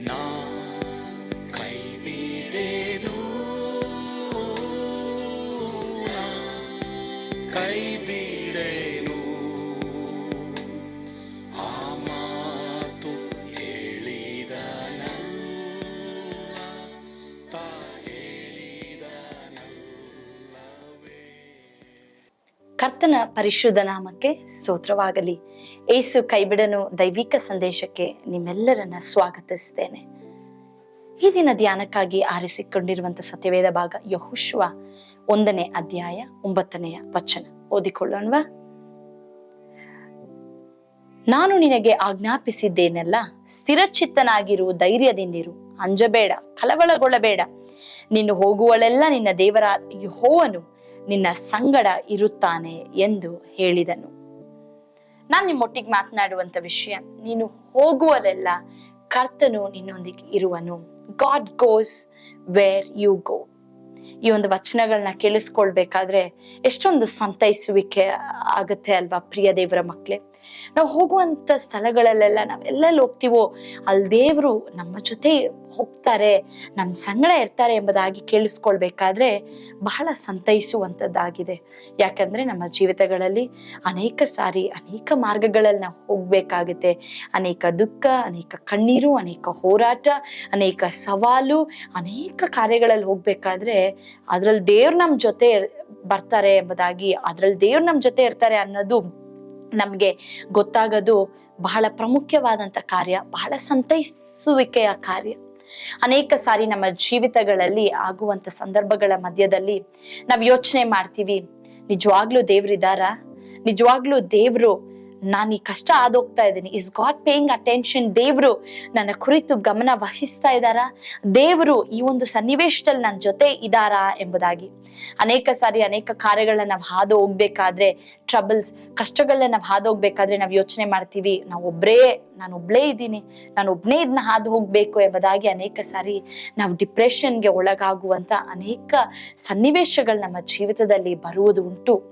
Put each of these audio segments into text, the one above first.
ನಾ ಕರ್ತನ ಪರಿಶುದ್ಧ ನಾಮಕ್ಕೆ ಸ್ತೋತ್ರವಾಗಲಿ. ಏಸು ಕೈಬಿಡನು ದೈವಿಕ ಸಂದೇಶಕ್ಕೆ ನಿಮ್ಮೆಲ್ಲರನ್ನ ಸ್ವಾಗತಿಸ್ತೇನೆ. ಈ ದಿನ ಧ್ಯಾನಕ್ಕಾಗಿ ಆರಿಸಿಕೊಂಡಿರುವಂತ ಸತ್ಯವೇದ ಭಾಗ ಯಹುಶ್ವ ಒಂದನೇ ಅಧ್ಯಾಯ ಒಂಬತ್ತನೆಯ ವಚನ. ಓದಿಕೊಳ್ಳೋಣವಾ? ನಾನು ನಿನಗೆ ಆಜ್ಞಾಪಿಸಿದ್ದೇನೆಲ್ಲ, ಸ್ಥಿರಚಿತ್ತನಾಗಿರು, ಧೈರ್ಯದಿಂದಿರು. ಅಂಜಬೇಡ, ಕಳವಳಗೊಳ್ಳಬೇಡ. ನಿನ್ನ ಹೋಗುವಳೆಲ್ಲ ನಿನ್ನ ದೇವರ ಯೆಹೋವನು ನಿನ್ನ ಸಂಗಡ ಇರುತ್ತಾನೆ ಎಂದು ಹೇಳಿದನು. ನಾನು ನಿಮ್ಮೊಟ್ಟಿಗೆ ಮಾತನಾಡುವಂತ ವಿಷಯ, ನೀನು ಹೋಗುವಲ್ಲೆಲ್ಲ ಕರ್ತನು ನಿನ್ನೊಂದಿಗೆ ಇರುವನು. God goes where you go ಈ ಒಂದು ವಚನಗಳನ್ನ ಕೇಳಿಸ್ಕೊಳ್ಬೇಕಾದ್ರೆ ಎಷ್ಟೊಂದು ಸಂತೈಸುವಿಕೆ ಆಗುತ್ತೆ ಅಲ್ವಾ ಪ್ರಿಯ ದೇವರ ಮಕ್ಳೇ. ನಾವು ಹೋಗುವಂತ ಸ್ಥಳಗಳಲ್ಲೆಲ್ಲ ನಾವೆಲ್ಲೆಲ್ಲಿ ಹೋಗ್ತೀವೋ, ಅಲ್ಲಿ ದೇವರು ನಮ್ಮ ಜೊತೆ ಹೋಗ್ತಾರೆ ನಮ್ಮ ಸಂಗಡ ಇರ್ತಾರೆ ಎಂಬುದಾಗಿ ಕೇಳಿಸ್ಕೊಳ್ಬೇಕಾದ್ರೆ ಬಹಳ ಸಂತೈಸುವಂಥದ್ದಾಗಿದೆ. ಯಾಕಂದ್ರೆ ನಮ್ಮ ಜೀವಿತಗಳಲ್ಲಿ ಅನೇಕ ಸಾರಿ, ಅನೇಕ ಮಾರ್ಗಗಳಲ್ಲಿ ನಾವು ಹೋಗ್ಬೇಕಾಗುತ್ತೆ. ಅನೇಕ ದುಃಖ, ಅನೇಕ ಕಣ್ಣೀರು, ಅನೇಕ ಹೋರಾಟ, ಅನೇಕ ಸವಾಲು, ಅನೇಕ ಕಾರ್ಯಗಳಲ್ಲಿ ಹೋಗ್ಬೇಕಾದ್ರೆ ಅದ್ರಲ್ಲಿ ದೇವ್ರು ನಮ್ಮ ಜೊತೆ ಬರ್ತಾರೆ ಎಂಬುದಾಗಿ, ಅದ್ರಲ್ಲಿ ದೇವ್ರು ನಮ್ಮ ಜೊತೆ ಇರ್ತಾರೆ ಅನ್ನೋದು ನಮ್ಗೆ ಗೊತ್ತಾಗೋದು ಬಹಳ ಪ್ರಮುಖ್ಯವಾದಂತ ಕಾರ್ಯ, ಬಹಳ ಸಂತೈಸುವಿಕೆಯ ಕಾರ್ಯ. ಅನೇಕ ಸಾರಿ ನಮ್ಮ ಜೀವಿತಗಳಲ್ಲಿ ಆಗುವಂತ ಸಂದರ್ಭಗಳ ಮಧ್ಯದಲ್ಲಿ ನಾವ್ ಯೋಚನೆ ಮಾಡ್ತೀವಿ, ನಿಜವಾಗ್ಲೂ ದೇವ್ರಿದಾರ ನಿಜವಾಗ್ಲೂ ದೇವ್ರು ನಾನು ಈ ಕಷ್ಟ ಆದೋಗ್ತಾ ಇದ್ದೀನಿ. ಇಸ್ ಗಾಡ್ ಪೇಯಿಂಗ್ ಅಟೆನ್ಷನ್ ದೇವರು ನನ್ನ ಕುರಿತು ಗಮನ ವಹಿಸ್ತಾ ಇದ್ದಾರಾ? ದೇವರು ಈ ಒಂದು ಸನ್ನಿವೇಶದಲ್ಲಿ ನನ್ನ ಜೊತೆ ಇದಾರಾ ಎಂಬುದಾಗಿ. ಅನೇಕ ಸಾರಿ ಅನೇಕ ಕಾರ್ಯಗಳನ್ನ ನಾವು ಹಾದು ಹೋಗ್ಬೇಕಾದ್ರೆ ಟ್ರಬಲ್ಸ್ ಕಷ್ಟಗಳನ್ನ ನಾವು ಹಾದು ಹೋಗ್ಬೇಕಾದ್ರೆ ನಾವು ಯೋಚನೆ ಮಾಡ್ತೀವಿ. ನಾವು ಒಬ್ರೇ, ನಾನು ಒಬ್ಳೇ ಇದ್ದೀನಿ. ನಾನು ಒಬ್ನೇ ಇದನ್ನ ಹಾದು ಹೋಗ್ಬೇಕು ಎಂಬುದಾಗಿ ಅನೇಕ ಸಾರಿ ನಾವು ಡಿಪ್ರೆಷನ್ಗೆ ಒಳಗಾಗುವಂತ ಅನೇಕ ಸನ್ನಿವೇಶಗಳು ನಮ್ಮ ಜೀವಿತದಲ್ಲಿ ಬರುವುದು ಉಂಟು.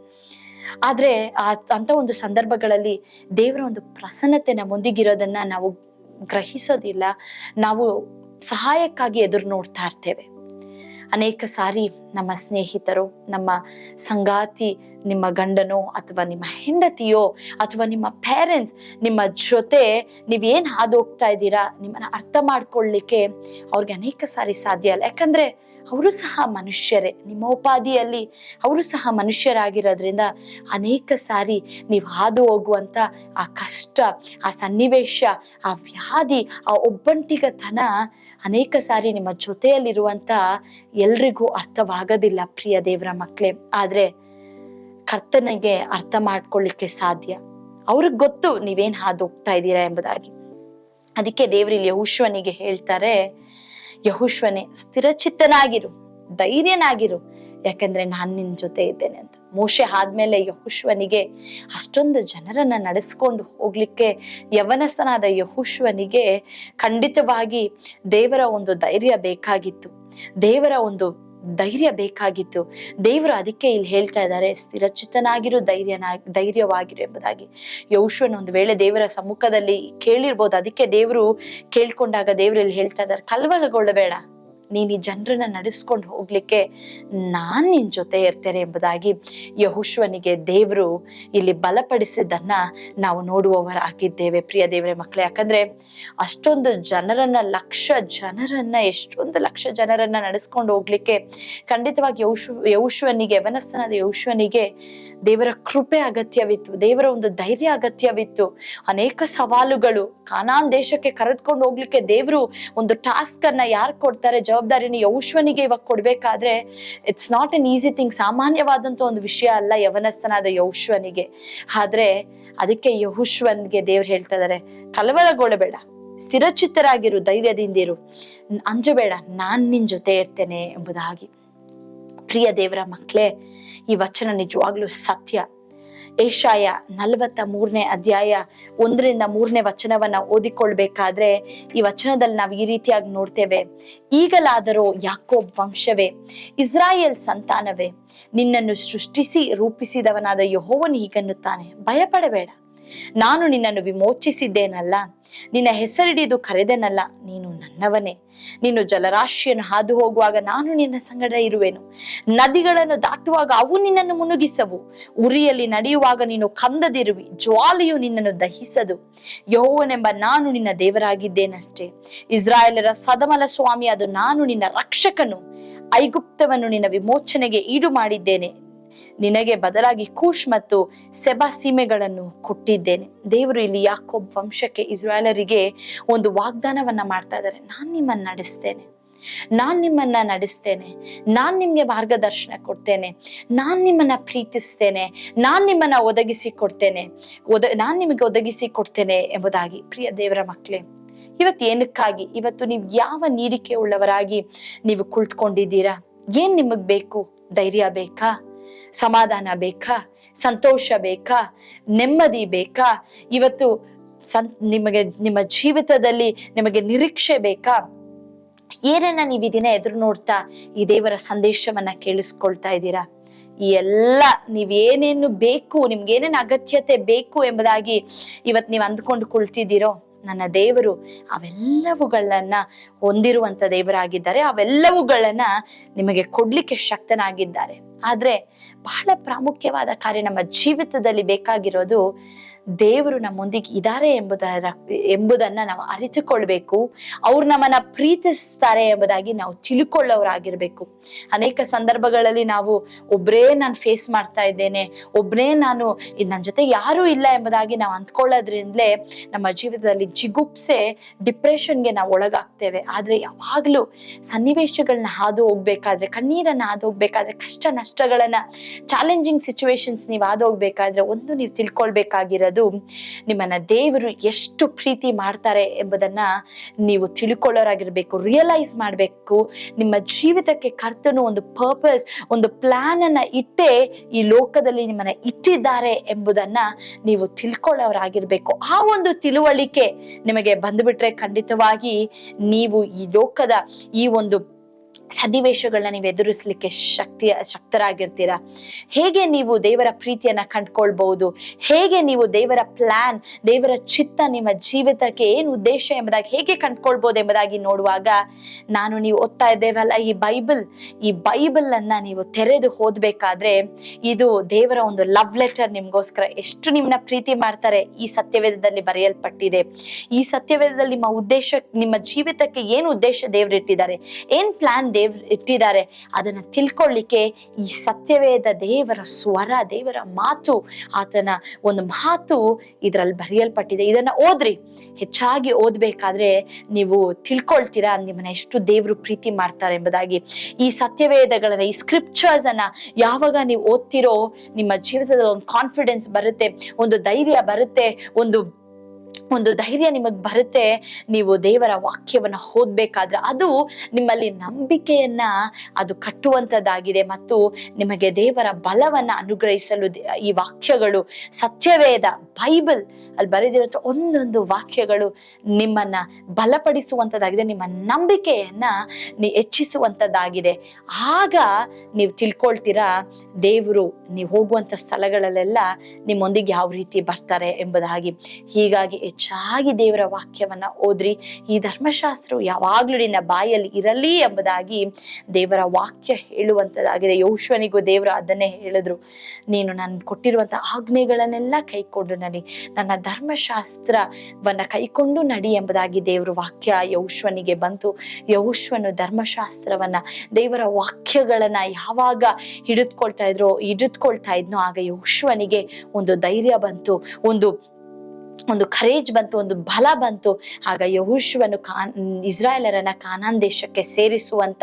ಆದ್ರೆ ಆ ಅಂತ ಒಂದು ಸಂದರ್ಭಗಳಲ್ಲಿ ದೇವರ ಒಂದು ಪ್ರಸನ್ನತೆ ನಮ್ಮೊಂದಿಗಿರೋದನ್ನ ನಾವು ಗ್ರಹಿಸೋದಿಲ್ಲ. ನಾವು ಸಹಾಯಕ್ಕಾಗಿ ಎದುರು ನೋಡ್ತಾ ಇರ್ತೇವೆ. ಅನೇಕ ಸಾರಿ ನಮ್ಮ ಸ್ನೇಹಿತರು, ನಮ್ಮ ಸಂಗಾತಿ ನಿಮ್ಮ ಗಂಡನೋ ಅಥವಾ ನಿಮ್ಮ ಹೆಂಡತಿಯೋ ಅಥವಾ ನಿಮ್ಮ ಪೇರೆಂಟ್ಸ್ ನಿಮ್ಮ ಜೊತೆ ನೀವೇನ್ ಹಾದು ಹೋಗ್ತಾ ಇದ್ದೀರಾ ನಿಮ್ಮನ್ನ ಅರ್ಥ ಮಾಡ್ಕೊಳ್ಳಿಕ್ಕೆ ಅವ್ರಿಗೆ ಅನೇಕ ಸಾರಿ ಸಾಧ್ಯ ಅಲ್ಲ. ಯಾಕಂದ್ರೆ ಅವರು ಸಹ ಮನುಷ್ಯರೇ. ನಿಮ್ಮ ಉಪಾಧಿಯಲ್ಲಿ ಅವರು ಸಹ ಮನುಷ್ಯರಾಗಿರೋದ್ರಿಂದ ಅನೇಕ ಸಾರಿ ನೀವು ಹಾದು ಹೋಗುವಂತ ಆ ಕಷ್ಟ, ಆ ಸನ್ನಿವೇಶ, ಆ ವ್ಯಾಧಿ, ಆ ಒಬ್ಬಂಟಿಗತನ ಅನೇಕ ಸಾರಿ ನಿಮ್ಮ ಜೊತೆಯಲ್ಲಿರುವಂತ ಎಲ್ರಿಗೂ ಅರ್ಥವಾಗೋದಿಲ್ಲ ಪ್ರಿಯ ದೇವರ ಮಕ್ಕಳೇ ಆದ್ರೆ ಕರ್ತನಿಗೆ ಅರ್ಥ ಮಾಡ್ಕೊಳ್ಳಿಕ್ಕೆ ಸಾಧ್ಯ. ಅವ್ರಿಗೆ ಗೊತ್ತು ನೀವೇನ್ ಹಾದು ಹೋಗ್ತಾ ಇದ್ದೀರಾ ಎಂಬುದಾಗಿ. ಅದಕ್ಕೆ ದೇವರಲ್ಲಿ ಯಹುಶ್ವನಿಗೆ ಹೇಳ್ತಾರೆ, ಯಹುಶ್ವನೇ, ಸ್ಥಿರಚಿತ್ತನಾಗಿರು, ಧೈರ್ಯನಾಗಿರು, ಯಾಕಂದ್ರೆ ನಾನು ನಿನ್ ಜೊತೆ ಇದ್ದೇನೆ ಅಂತ. ಮೋಶೆ ಆದ್ಮೇಲೆ ಯಹುಶ್ವನಿಗೆ ಅಷ್ಟೊಂದು ಜನರನ್ನ ನಡೆಸ್ಕೊಂಡು ಹೋಗ್ಲಿಕ್ಕೆ ಯವನಸ್ಥನಾದ ಯಹುಶ್ವನಿಗೆ ಖಂಡಿತವಾಗಿ ದೇವರ ಒಂದು ಧೈರ್ಯ ಬೇಕಾಗಿತ್ತು. ದೇವರ ಒಂದು ಧೈರ್ಯ ಬೇಕಾಗಿತ್ತು ದೇವರು ಅದಕ್ಕೆ ಇಲ್ಲಿ ಹೇಳ್ತಾ ಇದ್ದಾರೆ ಸ್ಥಿರಚಿತನಾಗಿರು ಧೈರ್ಯನಾ, ಧೈರ್ಯವಾಗಿರು ಎಂಬುದಾಗಿ. ಯೌಶ್ವನ್ ಒಂದು ವೇಳೆ ದೇವರ ಸಮ್ಮುಖದಲ್ಲಿ ಕೇಳಿರ್ಬೋದು, ಅದಕ್ಕೆ ದೇವರು ಕೇಳ್ಕೊಂಡಾಗ ದೇವರು ಇಲ್ಲಿ ಹೇಳ್ತಾ ಇದ್ದಾರೆ, ಕಲ್ವಳಗೊಳ್ಳಬೇಡ. ನೀನ್ ಈ ಜನರನ್ನ ನಡೆಸ್ಕೊಂಡು ಹೋಗ್ಲಿಕ್ಕೆ ನಾನ್ ನಿನ್ ಜೊತೆ ಇರ್ತೇನೆ ಎಂಬುದಾಗಿ ಯಹುಶ್ವನಿಗೆ ದೇವರು ಇಲ್ಲಿ ಬಲಪಡಿಸಿದ್ದನ್ನ ನಾವು ನೋಡುವವರಾಗಿದ್ದೇವೆ. ಪ್ರಿಯ ದೇವರ ಮಕ್ಕಳೇ, ಯಾಕಂದ್ರೆ ಅಷ್ಟೊಂದು ಜನರನ್ನ, ಲಕ್ಷ ಜನರನ್ನ, ಎಷ್ಟೊಂದು ಲಕ್ಷ ಜನರನ್ನ ನಡೆಸ್ಕೊಂಡು ಹೋಗ್ಲಿಕ್ಕೆ ಖಂಡಿತವಾಗಿ ಯೌಶ್ ಯೌಶ್ವನಿಗೆ ಯವನಸ್ಥಾನದ ಯೌಶ್ವನಿಗೆ ದೇವರ ಕೃಪೆ ಅಗತ್ಯವಿತ್ತು, ದೇವರ ಒಂದು ಧೈರ್ಯ ಅಗತ್ಯವಿತ್ತು. ಅನೇಕ ಸವಾಲುಗಳು ಕಾನಾನ್ ದೇಶಕ್ಕೆ ಕರೆದುಕೊಂಡು ಹೋಗ್ಲಿಕ್ಕೆ ದೇವರು ಒಂದು ಟಾಸ್ಕ್ ಅನ್ನ ಯಾರು ಕೊಡ್ತಾರೆ, ಜವಾಬ್ದಾರಿನ ಯೌಶ್ವನಿಗೆ ಇವಾಗ ಕೊಡ್ಬೇಕಾದ್ರೆ it's not an easy thing ಸಾಮಾನ್ಯವಾದಂತ ಒಂದು ವಿಷಯ ಅಲ್ಲ ಯವನಸ್ಥನಾದ ಯೌಶ್ವನಿಗೆ ಆದ್ರೆ ಅದಕ್ಕೆ ಯಹುಶ್ವನ್ಗೆ ದೇವ್ರು ಹೇಳ್ತಾ ಇದಾರೆ, ಕಲವರಗೊಳ್ಳಬೇಡ, ಸ್ಥಿರಚಿತ್ತರಾಗಿರು, ಧೈರ್ಯದಿಂದಿರು, ಅಂಜಬೇಡ, ನಾನ್ ನಿನ್ ಜೊತೆ ಇರ್ತೇನೆ ಎಂಬುದಾಗಿ. ಪ್ರಿಯ ದೇವರ ಮಕ್ಕಳೇ ಈ ವಚನ ನಿಜವಾಗ್ಲೂ ಸತ್ಯ. ಏಷಾಯ ನಲವತ್ತ ಮೂರನೇ ಅಧ್ಯಾಯ ಒಂದರಿಂದ ಮೂರನೇ ವಚನವನ್ನ ಓದಿಕೊಳ್ಬೇಕಾದ್ರೆ ಈ ವಚನದಲ್ಲಿ ನಾವು ಈ ರೀತಿಯಾಗಿ ನೋಡ್ತೇವೆ. ಈಗಲಾದರೂ ಯಾಕೋಬ್ ವಂಶವೇ, ಇಸ್ರಾಯೇಲ್ ಸಂತಾನವೇ, ನಿನ್ನನ್ನು ಸೃಷ್ಟಿಸಿ ರೂಪಿಸಿದವನಾದ ಯಹೋವನು ಹೀಗನ್ನುತ್ತಾನೆ. ಭಯಪಡಬೇಡ. ನಾನು ನಿನ್ನನ್ನು ವಿಮೋಚಿಸಿದ್ದೇನಲ್ಲ, ನಿನ್ನ ಹೆಸರಿಡಿದು ಕರೆದೆನಲ್ಲ, ನೀನು ನನ್ನವನೇ. ನೀನು ಜಲರಾಶಿಯನ್ನು ಹಾದು ಹೋಗುವಾಗ ನಾನು ನಿನ್ನ ಸಂಗಡ ಇರುವೆನು. ನದಿಗಳನ್ನು ದಾಟುವಾಗ ಅವು ನಿನ್ನನ್ನು ಮುನುಗಿಸವು. ಉರಿಯಲ್ಲಿ ನಡೆಯುವಾಗ ನೀನು ಕಂದದಿರುವಿ, ಜ್ವಾಲೆಯು ನಿನ್ನನ್ನು ದಹಿಸದು. ಯಹೋವನೆಂಬ ನಾನು ನಿನ್ನ ದೇವರಾಗಿದ್ದೇನಷ್ಟೇ. ಇಸ್ರಾಯೇಲರ ಸದಮಲ ಸ್ವಾಮಿ, ಅದು ನಾನು ನಿನ್ನ ರಕ್ಷಕನು. ಐಗುಪ್ತವನ್ನು ನಿನ್ನ ವಿಮೋಚನೆಗೆ ಈಡು ಮಾಡಿದ್ದೇನೆ ನಿನಗೆ ಬದಲಾಗಿ ಕೂಶ್ ಮತ್ತು ಸೆಬಾ ಸೀಮೆಗಳನ್ನು ಕೊಟ್ಟಿದ್ದೇನೆ. ದೇವರು ಇಲ್ಲಿ ಯಾಕೋಬ್ ವಂಶಕ್ಕೆ ಇಸ್ರಾಯೇಲರಿಗೆ ಒಂದು ವಾಗ್ದಾನವನ್ನ ಮಾಡ್ತಾ ಇದ್ದಾರೆ. ನಾನ್ ನಿಮ್ಮನ್ನ ನಡೆಸ್ತೇನೆ. ನಾನ್ ನಿಮ್ಮನ್ನ ನಡೆಸ್ತೇನೆ. ನಾನ್ ನಿಮ್ಗೆ ಮಾರ್ಗದರ್ಶನ ಕೊಡ್ತೇನೆ. ನಾನ್ ನಿಮ್ಮನ್ನ ಪ್ರೀತಿಸ್ತೇನೆ. ನಾನ್ ನಿಮ್ಮನ್ನ ಒದಗಿಸಿ ಕೊಡ್ತೇನೆ. ಒದ, ನಾನ್ ನಿಮಗೆ ಒದಗಿಸಿ ಕೊಡ್ತೇನೆ ಎಂಬುದಾಗಿ. ಪ್ರಿಯ ದೇವರ ಮಕ್ಕಳೇ, ಇವತ್ತು ಏನಕ್ಕಾಗಿ? ಇವತ್ತು ನೀವು ಯಾವ ನೀಡಿಕೆ ಉಳ್ಳವರಾಗಿ ನೀವು ಕುಳಿತುಕೊಂಡಿದ್ದೀರಾ? ಏನ್ ನಿಮಗ್ ಬೇಕು? ಧೈರ್ಯ ಬೇಕಾ? ಸಮಾಧಾನ ಬೇಕಾ? ಸಂತೋಷ ಬೇಕಾ? ನೆಮ್ಮದಿ ಬೇಕಾ? ಇವತ್ತು ಸಂ, ನಿಮಗೆ, ನಿಮ್ಮ ಜೀವಿತದಲ್ಲಿ ನಿಮಗೆ ನಿರೀಕ್ಷೆ ಬೇಕಾ? ಏನನ್ನ ನೀವು ಈ ದಿನ ಎದುರು ನೋಡ್ತಾ ಈ ದೇವರ ಸಂದೇಶವನ್ನ ಕೇಳಿಸ್ಕೊಳ್ತಾ ಇದ್ದೀರಾ? ಈ ಎಲ್ಲ ನೀವೇನೇನು ಬೇಕು, ನಿಮ್ಗೆ ಏನೇನು ಅಗತ್ಯತೆ ಬೇಕು ಎಂಬುದಾಗಿ ಇವತ್ ನೀವು ಅಂದ್ಕೊಂಡು ಕುಳ್ತಿದ್ದೀರೋ? ನನ್ನ ದೇವರು, ಅವೆಲ್ಲವುಗಳನ್ನ ಹೊಂದಿರುವಂತ ದೇವರಾಗಿದ್ದಾರೆ. ಅವೆಲ್ಲವುಗಳನ್ನ ನಿಮಗೆ ಕೊಡ್ಲಿಕ್ಕೆ ಶಕ್ತನಾಗಿದ್ದಾರೆ. ಆದ್ರೆ ಬಹಳ ಪ್ರಾಮುಖ್ಯವಾದ ಕಾರ್ಯ ನಮ್ಮ ಜೀವಿತದಲ್ಲಿ ಬೇಕಾಗಿರೋದು ದೇವರು ನಮ್ಮೊಂದಿಗೆ ಇದ್ದಾರೆ ಎಂಬುದರ, ಎಂಬುದನ್ನ ನಾವು ಅರಿತುಕೊಳ್ಬೇಕು. ಅವ್ರು ನಮ್ಮನ್ನ ಪ್ರೀತಿಸ್ತಾರೆ ಎಂಬುದಾಗಿ ನಾವು ತಿಳ್ಕೊಳ್ಳೋರಾಗಿರ್ಬೇಕು. ಅನೇಕ ಸಂದರ್ಭಗಳಲ್ಲಿ ನಾವು, ಒಬ್ರೇ ನಾನು ಫೇಸ್ ಮಾಡ್ತಾ ಇದ್ದೇನೆ ಒಬ್ನೇ ನಾನು ನನ್ನ ಜೊತೆ ಯಾರೂ ಇಲ್ಲ ಎಂಬುದಾಗಿ ನಾವು ಅಂದ್ಕೊಳ್ಳೋದ್ರಿಂದಲೇ ನಮ್ಮ ಜೀವಿತದಲ್ಲಿ ಜಿಗುಪ್ಸೆ, ಡಿಪ್ರೆಷನ್ಗೆ ನಾವು ಒಳಗಾಗ್ತೇವೆ. ಆದ್ರೆ ಯಾವಾಗ್ಲೂ ಸನ್ನಿವೇಶಗಳನ್ನ ಹಾದು ಹೋಗ್ಬೇಕಾದ್ರೆ, ಕಣ್ಣೀರನ್ನ ಹಾದು ಹೋಗ್ಬೇಕಾದ್ರೆ, ಕಷ್ಟ ನಷ್ಟಗಳನ್ನ ಚಾಲೆಂಜಿಂಗ್ ಸಿಚುವೇಶನ್ಸ್ ನೀವು ಹಾದು ಹೋಗ್ಬೇಕಾದ್ರೆ, ಒಂದು ನೀವು ತಿಳ್ಕೊಳ್ಬೇಕಾಗಿರೋದು ನಿಮ್ಮನ್ನ ದೇವರು ಎಷ್ಟು ಪ್ರೀತಿ ಮಾಡ್ತಾರೆ ಎಂಬುದನ್ನ ನೀವು ತಿಳ್ಕೊಳ್ಳೋರಾಗಿರ್ಬೇಕು ರಿಯಲೈಸ್ ಮಾಡಬೇಕು. ನಿಮ್ಮ ಜೀವಿತಕ್ಕೆ ಕರ್ತನು ಒಂದು ಪರ್ಪಸ್ ಒಂದು ಪ್ಲಾನ್ ಅನ್ನ ಇಟ್ಟೇ ಈ ಲೋಕದಲ್ಲಿ ನಿಮ್ಮನ್ನ ಇಟ್ಟಿದ್ದಾರೆ ಎಂಬುದನ್ನ ನೀವು ತಿಳ್ಕೊಳ್ಳೋರಾಗಿರ್ಬೇಕು. ಆ ಒಂದು ತಿಳುವಳಿಕೆ ನಿಮಗೆ ಬಂದ್ಬಿಟ್ರೆ ಖಂಡಿತವಾಗಿ ನೀವು ಈ ಲೋಕದ ಈ ಒಂದು ಸನ್ನಿವೇಶಗಳನ್ನ ನೀವು ಎದುರಿಸ್ಲಿಕ್ಕೆ ಶಕ್ತಿಯ ಶಕ್ತರಾಗಿರ್ತೀರಾ? ಹೇಗೆ ನೀವು ದೇವರ ಪ್ರೀತಿಯನ್ನ ಕಂಡ್ಕೊಳ್ಬಹುದು? ಹೇಗೆ ನೀವು ದೇವರ ಪ್ಲಾನ್ ದೇವರ ಚಿತ್ತ ನಿಮ್ಮ ಜೀವಿತಕ್ಕೆ ಏನು ಉದ್ದೇಶ ಎಂಬುದಾಗಿ ಹೇಗೆ ಕಂಡ್ಕೊಳ್ಬಹುದು ಎಂಬುದಾಗಿ ನೋಡುವಾಗ ನಾನು ನೀವು ಓದ್ತಾ ಇದ್ದೇವಲ್ಲ ಈ ಬೈಬಲ್ ಈ ಬೈಬಲ್ ಅನ್ನ ನೀವು ತೆರೆದು ಓದ್ಬೇಕಾದ್ರೆ ಇದು ದೇವರ ಒಂದು ಲವ್ ಲೆಟರ್ ನಿಮ್ಗೋಸ್ಕರ ಎಷ್ಟು ನಿಮ್ಮನ್ನ ಪ್ರೀತಿ ಮಾಡ್ತಾರೆ ಈ ಸತ್ಯವೇದದಲ್ಲಿ ಬರೆಯಲ್ಪಟ್ಟಿದೆ. ಈ ಸತ್ಯವೇದದಲ್ಲಿ ನಿಮ್ಮ ಉದ್ದೇಶ, ನಿಮ್ಮ ಜೀವಿತಕ್ಕೆ ಏನು ಉದ್ದೇಶ ದೇವ್ರು ಇಟ್ಟಿದ್ದಾರೆ? ಏನ್ ಪ್ಲಾನ್ ದೇವ್ರು ಇಟ್ಟಿದ್ದಾರೆ. ಅದನ್ನ ತಿಳ್ಕೊಳ್ಳಿಕ್ಕೆ ಈ ಸತ್ಯವೇದ ದೇವರ ಸ್ವರ, ದೇವರ ಮಾತು, ಆತನ ಒಂದು ಮಾತು ಇದ್ರಲ್ಲಿ ಬರೆಯಲ್ಪಟ್ಟಿದೆ. ಇದನ್ನ ಓದ್ರಿ. ಹೆಚ್ಚಾಗಿ ಓದ್ಬೇಕಾದ್ರೆ ನೀವು ತಿಳ್ಕೊಳ್ತೀರಾ, ನಿಮ್ಮನ್ನ ಎಷ್ಟು ದೇವ್ರು ಪ್ರೀತಿ ಮಾಡ್ತಾರೆ ಎಂಬುದಾಗಿ. ಈ ಸತ್ಯವೇದಗಳನ್ನ, ಈ ಸ್ಕ್ರಿಪ್ಚರ್ಸ್ ಅನ್ನ ಯಾವಾಗ ನೀವು ಓದ್ತಿರೋ, ನಿಮ್ಮ ಜೀವಿತದಲ್ಲಿ ಒಂದು ಕಾನ್ಫಿಡೆನ್ಸ್ ಬರುತ್ತೆ, ಒಂದು ಧೈರ್ಯ ಬರುತ್ತೆ, ಒಂದು ಒಂದು ಧೈರ್ಯ ನಿಮಗ್ ಬರುತ್ತೆ, ನೀವು ದೇವರ ವಾಕ್ಯವನ್ನ ಓದ್ಬೇಕಾದ್ರೆ ಅದು ನಿಮ್ಮಲ್ಲಿ ನಂಬಿಕೆಯನ್ನ ಅದು ಕಟ್ಟುವಂತದ್ದಾಗಿದೆ ಮತ್ತು ನಿಮಗೆ ದೇವರ ಬಲವನ್ನ ಅನುಗ್ರಹಿಸಲು ಈ ವಾಕ್ಯಗಳು, ಸತ್ಯವೇದ, ಬೈಬಲ್ ಅಲ್ಲಿ ಬರೆದಿರುವಂತ ಒಂದೊಂದು ವಾಕ್ಯಗಳು ನಿಮ್ಮನ್ನ ಬಲಪಡಿಸುವಂತದ್ದಾಗಿದೆ, ನಿಮ್ಮ ನಂಬಿಕೆಯನ್ನ ನೀ ಹೆಚ್ಚಿಸುವಂತದ್ದಾಗಿದೆ. ಆಗ ನೀವು ತಿಳ್ಕೊಳ್ತೀರಾ, ದೇವರು ನೀವು ಹೋಗುವಂತ ಸ್ಥಳಗಳಲ್ಲೆಲ್ಲ ನಿಮ್ಮೊಂದಿಗೆ ಯಾವ ರೀತಿ ಬರ್ತಾರೆ ಎಂಬುದಾಗಿ. ಹೀಗಾಗಿ ಹೆಚ್ಚಾಗಿ ದೇವರ ವಾಕ್ಯವನ್ನ ಓದ್ರಿ. ಈ ಧರ್ಮಶಾಸ್ತ್ರವು ಯಾವಾಗ್ಲೂ ನಿನ್ನ ಬಾಯಲ್ಲಿ ಇರಲಿ ಎಂಬುದಾಗಿ ದೇವರ ವಾಕ್ಯ ಹೇಳುವಂತದಾಗಿದೆ ಯೋಶ್ವನಿಗೂ ದೇವರು ಅದನ್ನೇ ಹೇಳಿದ್ರು. ನೀನು ನಾನು ಕೊಟ್ಟಿರುವಂತ ಆಜ್ಞೆಗಳನ್ನೆಲ್ಲ ಕೈಕೊಂಡು ನಡಿ. ನನ್ನ ಧರ್ಮಶಾಸ್ತ್ರವನ್ನ ಕೈಕೊಂಡು ನಡಿ ಎಂಬುದಾಗಿ ದೇವರ ವಾಕ್ಯ ಯೌಶ್ವನಿಗೆ ಬಂತು. ಯೌಶ್ವನು ಧರ್ಮಶಾಸ್ತ್ರವನ್ನ, ದೇವರ ವಾಕ್ಯಗಳನ್ನ ಯಾವಾಗ ಹಿಡಿದುಕೊಳ್ತಾ ಇದ್ರು, ಹಿಡಿದುಕೊಳ್ತಾ ಇದ್ನೋ ಆಗ ಯೌಶ್ವನಿಗೆ ಒಂದು ಧೈರ್ಯ ಬಂತು. ಒಂದು ಒಂದು ಖರೇಜ್ ಬಂತು, ಒಂದು ಬಲ ಬಂತು. ಆಗ ಯಹುಶ್ವನು ಕಾನ್, ಇಸ್ರಾಯೇಲರನ್ನ ಕಾನಾನ್ ದೇಶಕ್ಕೆ ಸೇರಿಸುವಂತ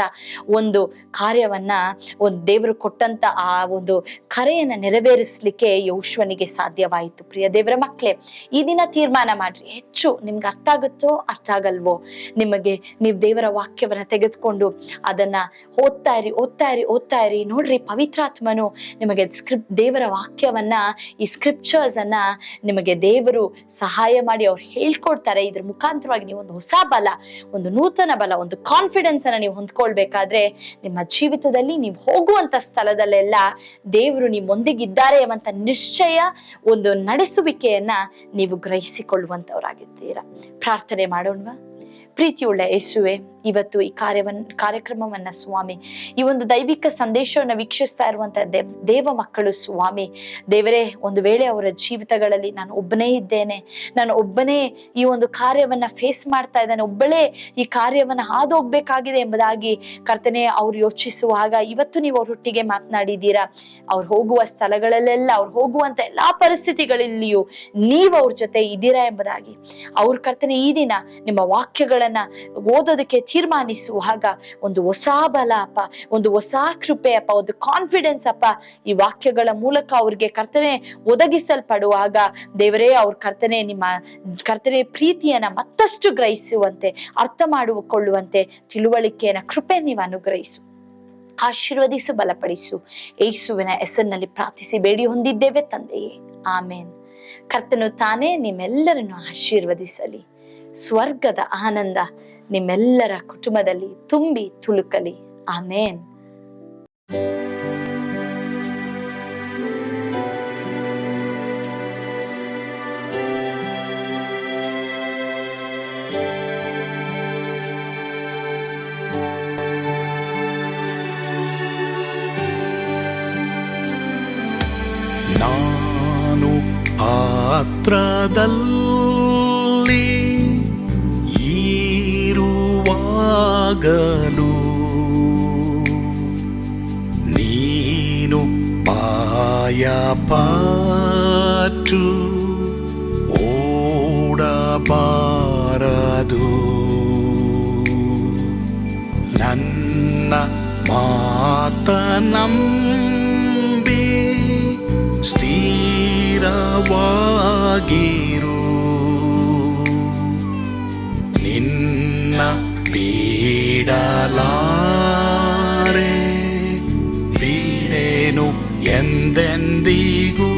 ಒಂದು ಕಾರ್ಯವನ್ನ, ಒಂದು ದೇವರು ಕೊಟ್ಟಂತ ಆ ಒಂದು ಕರೆಯನ್ನ ನೆರವೇರಿಸ್ಲಿಕ್ಕೆ ಯಹುಶ್ವನಿಗೆ ಸಾಧ್ಯವಾಯಿತು. ಪ್ರಿಯ ದೇವರ ಮಕ್ಕಳೇ, ಈ ದಿನ ತೀರ್ಮಾನ ಮಾಡ್ರಿ. ಹೆಚ್ಚು ನಿಮ್ಗೆ ಅರ್ಥ ಆಗುತ್ತೋ ಅರ್ಥ ಆಗಲ್ವೋ? ನಿಮಗೆ ನೀವು ದೇವರ ವಾಕ್ಯವನ್ನ ತೆಗೆದುಕೊಂಡು ಅದನ್ನ ಓದ್ತಾ ಇರಿ ಓದ್ತಾ ಇರಿ ಓದ್ತಾ ಇರಿ. ನೋಡ್ರಿ, ಪವಿತ್ರಾತ್ಮನು ನಿಮಗೆ ಸ್ಕ್ರಿಪ್ ದೇವರ ವಾಕ್ಯವನ್ನ, ಈ ಸ್ಕ್ರಿಪ್ಚರ್ಸ್ ಅನ್ನ ನಿಮಗೆ ದೇವರು ಸಹಾಯ ಮಾಡಿ ಅವ್ರು ಹೇಳ್ಕೊಡ್ತಾರೆ. ಇದ್ರ ಮುಖಾಂತರವಾಗಿ ನೀವು ಒಂದು ಹೊಸ ಬಲ, ಒಂದು ನೂತನ ಬಲ, ಒಂದು ಕಾನ್ಫಿಡೆನ್ಸ್ ಅನ್ನ ನೀವು ಹೊಂದ್ಕೊಳ್ಬೇಕಾದ್ರೆ ನಿಮ್ಮ ಜೀವಿತದಲ್ಲಿ ನೀವು ಹೋಗುವಂತ ಸ್ಥಳದಲ್ಲೆಲ್ಲ ದೇವರು ನಿಮ್ಮೊಂದಿಗಿದ್ದಾರೆ ಎಂಬಂತ ನಿಶ್ಚಯ ಒಂದು ನಡೆಸುವಿಕೆಯನ್ನ ನೀವು ಗ್ರಹಿಸಿಕೊಳ್ಳುವಂತವರಾಗಿದ್ದೀರಾ. ಪ್ರಾರ್ಥನೆ ಮಾಡೋಣವಾ. ಪ್ರೀತಿಯುಳ್ಳ ಯೇಸುವೆ ಇವತ್ತು ಈ ಕಾರ್ಯವನ್ನ ಕಾರ್ಯಕ್ರಮವನ್ನ ಸ್ವಾಮಿ, ಈ ಒಂದು ದೈವಿಕ ಸಂದೇಶವನ್ನ ವೀಕ್ಷಿಸ್ತಾ ಇರುವಂತಹ ದೇವ್ ಮಕ್ಕಳು ಸ್ವಾಮಿ, ದೇವರೇ, ಒಂದು ವೇಳೆ ಅವರ ಜೀವಿತಗಳಲ್ಲಿ ನಾನು ಒಬ್ಬನೇ ಇದ್ದೇನೆ, ನಾನು ಒಬ್ಬನೇ ಈ ಒಂದು ಕಾರ್ಯವನ್ನ ಫೇಸ್ ಮಾಡ್ತಾ ಇದ್ದಾನೆ, ಒಬ್ಬಳೇ ಈ ಕಾರ್ಯವನ್ನ ಹಾದು ಹೋಗ್ಬೇಕಾಗಿದೆ ಎಂಬುದಾಗಿ ಕರ್ತನೆ ಅವ್ರು ಯೋಚಿಸುವಾಗ ಇವತ್ತು ನೀವು ಅವರೊಟ್ಟಿಗೆ ಮಾತನಾಡಿದ್ದೀರಾ, ಅವ್ರು ಹೋಗುವ ಸ್ಥಳಗಳಲ್ಲೆಲ್ಲ, ಅವ್ರು ಹೋಗುವಂತ ಎಲ್ಲಾ ಪರಿಸ್ಥಿತಿಗಳಲ್ಲಿಯೂ ನೀವು ಅವ್ರ ಜೊತೆ ಇದ್ದೀರಾ ಎಂಬುದಾಗಿ. ಅವ್ರ ಕರ್ತನೆ ಈ ದಿನ ನಿಮ್ಮ ವಾಕ್ಯಗಳನ್ನ ಓದೋದಕ್ಕೆ ತೀರ್ಮಾನಿಸುವಾಗ ಒಂದು ಹೊಸ ಬಲ ಅಪ್ಪ, ಒಂದು ಹೊಸ ಕೃಪೆ ಅಪ್ಪ, ಒಂದು ಕಾನ್ಫಿಡೆನ್ಸ್ ಅಪ್ಪ. ಈ ವಾಕ್ಯಗಳ ಮೂಲಕ ಅವ್ರಿಗೆ ಕರ್ತನೆ ಒದಗಿಸಲ್ಪಡುವಾಗ ದೇವರೇ ಅವ್ರ ಕರ್ತನೆ ನಿಮ್ಮ, ಕರ್ತನೆ ಪ್ರೀತಿಯನ್ನ ಮತ್ತಷ್ಟು ಗ್ರಹಿಸುವಂತೆ, ಅರ್ಥ ಮಾಡಿಕೊಳ್ಳುವಂತೆ ತಿಳುವಳಿಕೆಯನ್ನ, ಕೃಪೆ ನೀವು ಅನುಗ್ರಹಿಸು. ಆಶೀರ್ವದಿಸು, ಬಲಪಡಿಸು. ಏಸುವಿನ ಹೆಸರಿನಲ್ಲಿ ಪ್ರಾರ್ಥಿಸಿ, ಬೇಡಿ ಹೊಂದಿದ್ದೇವೆ ತಂದೆಯೇ. ಆಮೇನ್. ಕರ್ತನು ತಾನೇ ನಿಮ್ಮೆಲ್ಲರನ್ನು ಆಶೀರ್ವದಿಸಲಿ. ಸ್ವರ್ಗದ ಆನಂದ ನಿಮ್ಮೆಲ್ಲರ ಕುಟುಂಬದಲ್ಲಿ ತುಂಬಿ ತುಳುಕಲಿ. ಆಮೇನ್. ನಾನು ಈರುವಾಗಲು ನೀನು ಪಾಯ ಪಾಟು ಓಡಬಾರದು. ನನ್ನ ಮಾತನಂಬಿ ಸ್ಥಿರವಾಗಿರು. ನಿನ್ನ ಬೀಡಲಾರೆ. ಬೀಡೇನು ಎಂದೆಂದಿಗೂ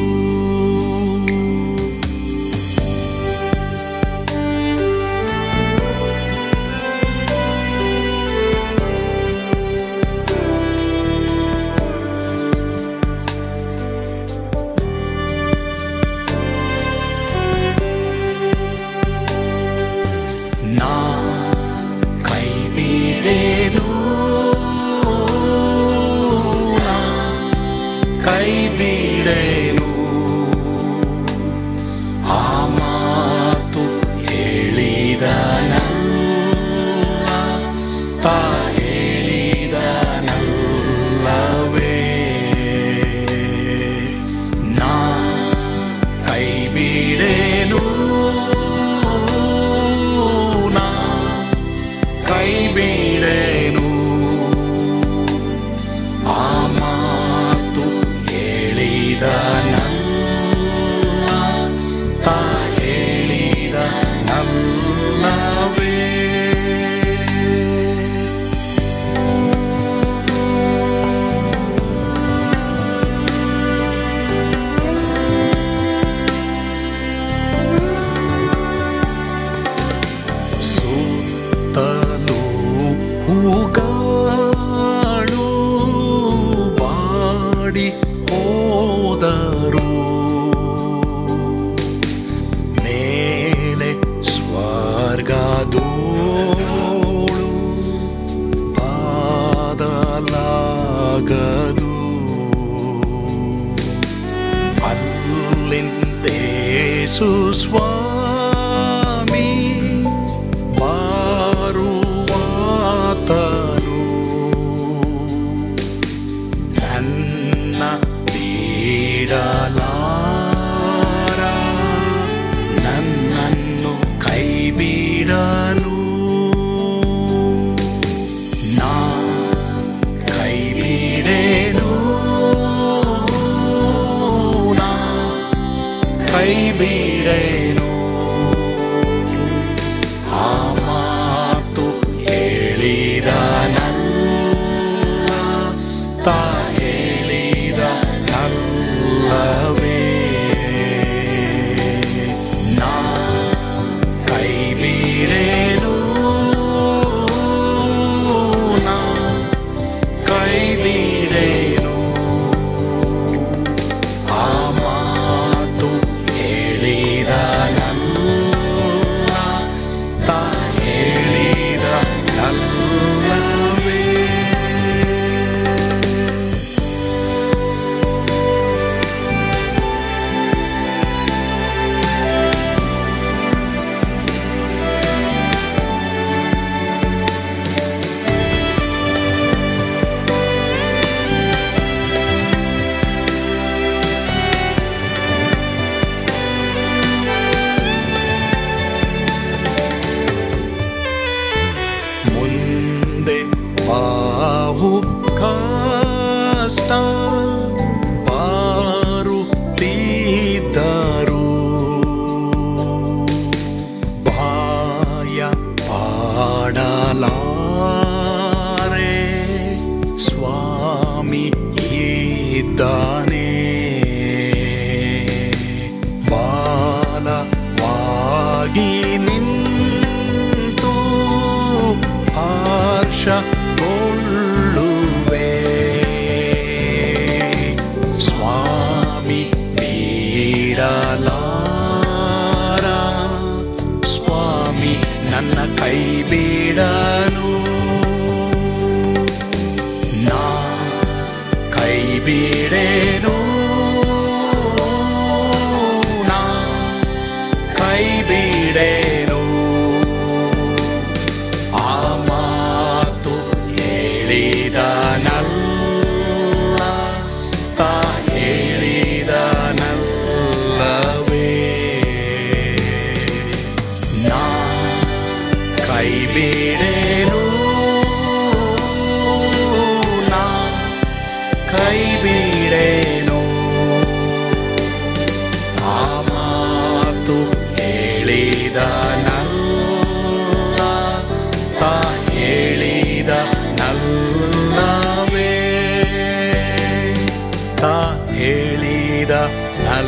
La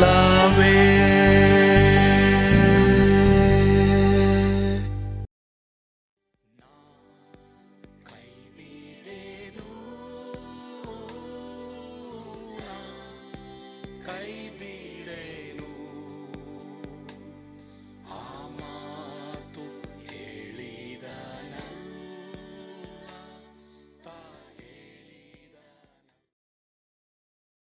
la.